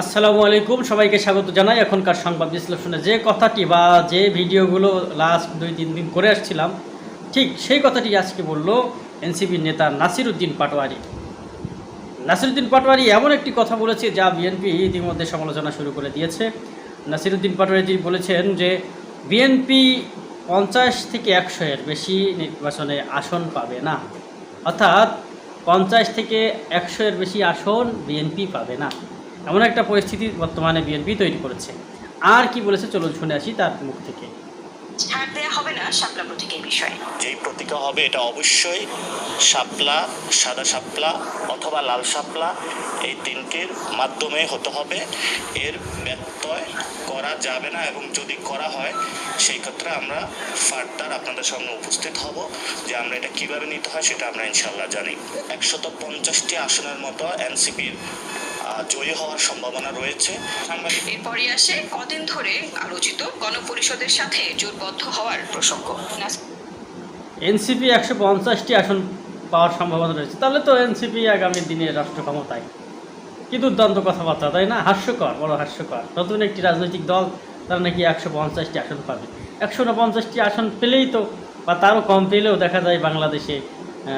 আসসালামু আলাইকুম, সবাইকে স্বাগত জানাই এখনকার সংবাদ বিশ্লেষণে। যে কথাটি বা যে ভিডিওগুলো লাস্ট দুই তিন দিন করে আসছিলাম, ঠিক সেই কথাটি আজকে বলল এনসিপির নেতা নাসির নাসিরুদ্দিন পাটোয়ারি। নাসিরুদ্দিন পাটোয়ারি এমন একটি কথা বলেছে যা বিএনপি ইতিমধ্যে সমালোচনা শুরু করে দিয়েছে। নাসিরুদ্দিন পাটোয়ারি তিনি বলেছেন যে, বিএনপি পঞ্চাশ থেকে একশো এর বেশি নির্বাচনে আসন পাবে না। অর্থাৎ পঞ্চাশ থেকে একশো এর বেশি আসন বিএনপি পাবে না। এমন একটা পরিস্থিতি বর্তমানে বিএনপি তৈরি করেছে। আর কি বলেছে চলুন শুনে আসি তার মুখ থেকে। ছাড় দেওয়া হবে না শাপলা প্রতীকের বিষয়ে। যেই প্রতীকা হবে এটা অবশ্যই শাপলা সাদা শাপলা অথবা লাল শাপলা এই তিনটির মাধ্যমে হতে হবে। এর ব্যত্যয় করা যাবে না এবং যদি করা হয় সেই ক্ষেত্রে আমরা ফার্দার আপনাদের সামনে উপস্থিত হব যে আমরা এটা কীভাবে নিতে হয় সেটা আমরা ইনশাল্লাহ জানি। একশত পঞ্চাশটি আসনের মতো এনসিপির জয়ী হওয়ার সম্ভাবনা রয়েছে। এরপরই আসে কদিন ধরে আলোচিত গণপরিষদের সাথে জোটবদ্ধ হওয়ার প্রসঙ্গ। এনসিপি একশো পঞ্চাশটি আসন পাওয়ার সম্ভাবনা রয়েছে। তাহলে তো এনসিপি আগামী দিনে রাষ্ট্র ক্ষমতায়। কি দুর্দান্ত কথাবার্তা তাই না? হাস্যকর বড় হাস্যকর। নতুন একটি রাজনৈতিক দল তারা নাকি একশো পঞ্চাশটি আসন পাবে। একশো উনপঞ্চাশটি আসন পেলেই তো বা তারও কম পেলেও দেখা যায় বাংলাদেশে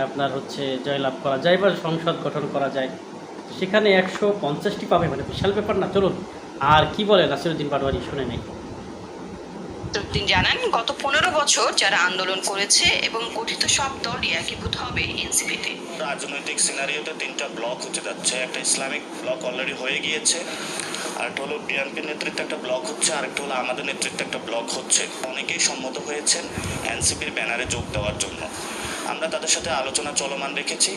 আপনার হচ্ছে জয়লাভ করা যায় বা সংসদ গঠন করা যায়। সেখানে একশো পঞ্চাশটি পাবে মানে বিশাল ব্যাপার না। চলুন আর কি বলে নাসিরুদ্দিন পাটোয়ারি শুনে নেই। তিনি জানান গত পনেরো বছর যারা আন্দোলন করেছে এবং গঠিত সব দলই একীভূত হবে এনসিপিতে। রাজনৈতিক সিনারিওতে তিনটা ব্লক হতে যাচ্ছে। একটা ইসলামিক ব্লক অলরেডি হয়ে গিয়েছে আরেকটা হলো বিএনপির নেতৃত্বে একটা ব্লক হচ্ছে আরেকটা হলো আমাদের নেতৃত্বে একটা ব্লক হচ্ছে। অনেকেই সম্মত হয়েছেন এনসিপির ব্যানারে যোগ দেওয়ার জন্য। আমরা তাদের সাথে আলোচনা চলমান রেখেছি।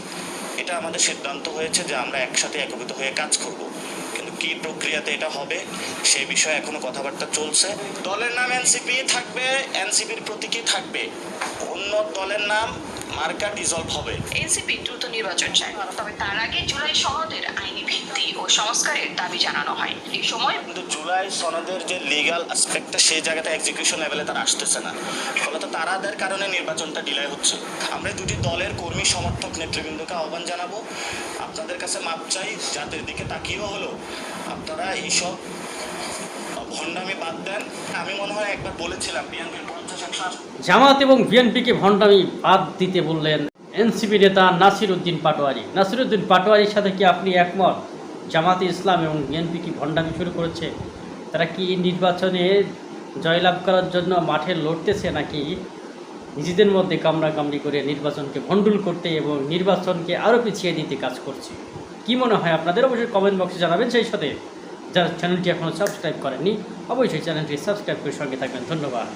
এটা আমাদের সিদ্ধান্ত হয়েছে যে আমরা একসাথে একভূত হয়ে কাজ করব। কিন্তু কি প্রক্রিয়াতে এটা হবে সেই বিষয়ে এখনও কথাবার্তা চলছে। দলের নাম এনসিপি থাকবে, এনসিপির প্রতীকই থাকবে। অন্য দলের নাম মার্কা ডিজলভ হবে। এনসিপি দ্রুত নির্বাচন চায়। তবে তার আগে জুলাই সনদের আইনি ভিত্তি সংস্কারের দাবি জানানো হয়। এই সময় কিন্তু জুলাই সনদের যে লিগাল অ্যাসপেক্টটা সেই জায়গাতে এক্সিকিউশন লেভেলে তারা আসতেছে না। ফলত তারাদের কারণে নির্বাচনটা ডিলাই হচ্ছে। আমরা দুটি দলের কর্মী সমর্থক নেতৃবৃন্দকে আহ্বান জানাব। আপনাদের কাছে মাপ চাই যাদের দিকে তাকিয়েও হলো আপনারা এইসব ভণ্ডামি বাদ দেন। আমি মনে হয় একবার বলেছিলাম বিএনপির জামাত এবং বিএনপিকে ভণ্ডামি বাদ দিতে বললেন এনসিপি নেতা নাসির উদ্দিন পাটোয়ারি। নাসির উদ্দিন পাটোয়ারির সাথে কি আপনি একমত? জামাতে ইসলাম এবং বিএনপি কি ভণ্ডামি শুরু করেছে? তারা কি নির্বাচনে জয়লাভ করার জন্য মাঠে লড়তেছে নাকি নিজেদের মধ্যে কামড়াকামড়ি করে নির্বাচনকে ভণ্ডুল করতে এবং নির্বাচনকে আরও পিছিয়ে দিতে কাজ করছে? কি মনে হয় আপনাদের? অবশ্যই কমেন্ট বক্সে জানাবেন। সেই সাথে যারা চ্যানেলটি এখনও সাবস্ক্রাইব করেননি, অবশ্যই চ্যানেলটি সাবস্ক্রাইব করে সঙ্গে থাকবেন। ধন্যবাদ।